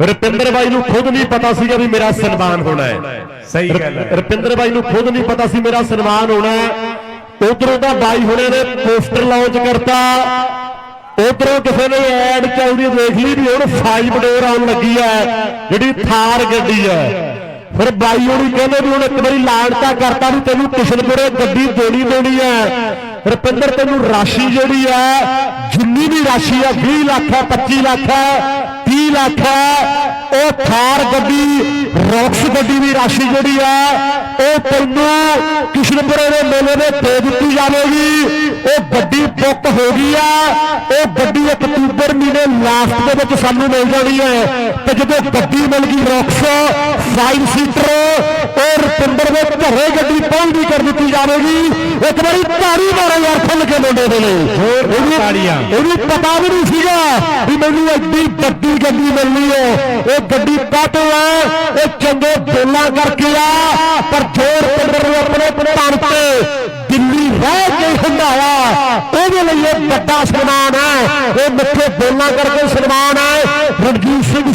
ਰੁਪਿੰਦਰ ਬਾਈ ਨੂੰ ਖੁਦ ਨਹੀਂ ਪਤਾ ਸੀਗਾ ਵੀ ਮੇਰਾ ਸਨਮਾਨ ਹੋਣਾ ਹੈ। ਸਹੀ ਗੱਲ ਹੈ। ਰੁਪਿੰਦਰ ਬਾਈ ਨੂੰ ਖੁਦ ਨਹੀਂ ਪਤਾ ਸੀ ਮੇਰਾ ਸਨਮਾਨ ਹੋਣਾ ਹੈ। ਉਧਰੋਂ ਤਾਂ ਬਾਈ ਹੁਣੇ ਨੇ ਪੋਸਟਰ ਲਾਂਚ ਕਰਤਾ। ਉਧਰੋਂ ਕਿਸੇ ਨੇ ਐਡ ਚੱਲਦੀ ਦੇਖ ਲਈ ਵੀ ਹੁਣ 5 ਡੋਰ ਆਉਣ ਲੱਗੀ ਹੈ ਜਿਹੜੀ ਥਾਰ ਗੱਡੀ ਹੈ। ਫਿਰ ਬਾਈ ਹੋਣੀ ਕਹਿੰਦੇ ਵੀ ਹੁਣ ਇੱਕ ਵਾਰੀ ਲਾਂਚਤਾ ਕਰਤਾ ਵੀ ਤੈਨੂੰ ਕਿਸ਼ਨਪੁਰੇ ਗੱਡੀ ਦੇਣੀ ਦੇਣੀ ਹੈ। ਰੁਪਿੰਦਰ ਤੈਨੂੰ ਰਾਸ਼ੀ ਜਿਹੜੀ ਹੈ ਜਿੰਨੀ ਵੀ ਰਾਸ਼ੀ ਹੈ 20 ਲੱਖ ਹੈ 25 ਲੱਖ ਹੈ 30 ਲੱਖ ਹੈ। ਉਹ ਥਾਰ ਗੱਡੀ, ਰੌਕਸ ਗੱਡੀ ਦੀ ਰਾਸ਼ੀ ਜਿਹੜੀ ਆ ਉਹ ਤੈਨੂੰ ਕਿਸ਼ਨਪੁਰੇ ਦੇ ਮੇਲੇ ਦੇ ਦੇ ਦਿੱਤੀ ਜਾਵੇਗੀ। ਉਹ ਗੱਡੀ ਬੁੱਕ ਹੋ ਗਈ ਹੈ। ਉਹ ਗੱਡੀ ਅਕਤੂਬਰ ਮਹੀਨੇ ਲਾਸਟ ਦੇ ਵਿੱਚ ਸਾਨੂੰ ਮਿਲ ਜਾਣੀ ਹੈ। ਤੇ ਜਦੋਂ ਗੱਡੀ ਮਿਲ ਗਈ ਰੌਕਸ 5 ਸੀਟਰ ਉਹ ਰੁਪਿੰਦਰ ਦੇ ਘਰੇ ਗੱਡੀ ਪਹੁੰਚ ਕਰ ਦਿੱਤੀ ਜਾਵੇਗੀ। ਇੱਕ ਵਾਰੀ ਤਾੜੀ ਮਾਰੋ ਮੁੰਡੇ ਦੇ ਲਈ ਇਹਨੂੰ- ਤਾੜੀਆਂ। ਇਹਨੂੰ ਪਤਾ ਵੀ ਨਹੀਂ ਸੀਗਾ ਵੀ ਮੈਨੂੰ ਐਡੀ ਵੱਡੀ ਗੱਡੀ ਮਿਲਣੀ ਹੈ। ਇਹ ਗੱਡੀ ਕਾਟੋ ਹੈ? ਇਹ ਚੰਗੇ ਬੋਲਾਂ ਕਰਕੇ ਆ। ਪਰ ਜੋਰ ਪਿੰਦਰ ਨੂੰ ਆਪਣੇ ਤਨ ਤੇ ਦਿੱਲੀ ਰਹਿ ਕੇ ਹੰਡਾਇਆ ਉਹਦੇ ਲਈ ਇਹ ਵੱਡਾ ਸਨਮਾਨ ਹੈ। ਇਹ ਮਿੱਠੇ ਬੋਲਾਂ ਕਰਕੇ ਸਨਮਾਨ ਹੈ। ਰਣਜੀਤ ਸਿੰਘ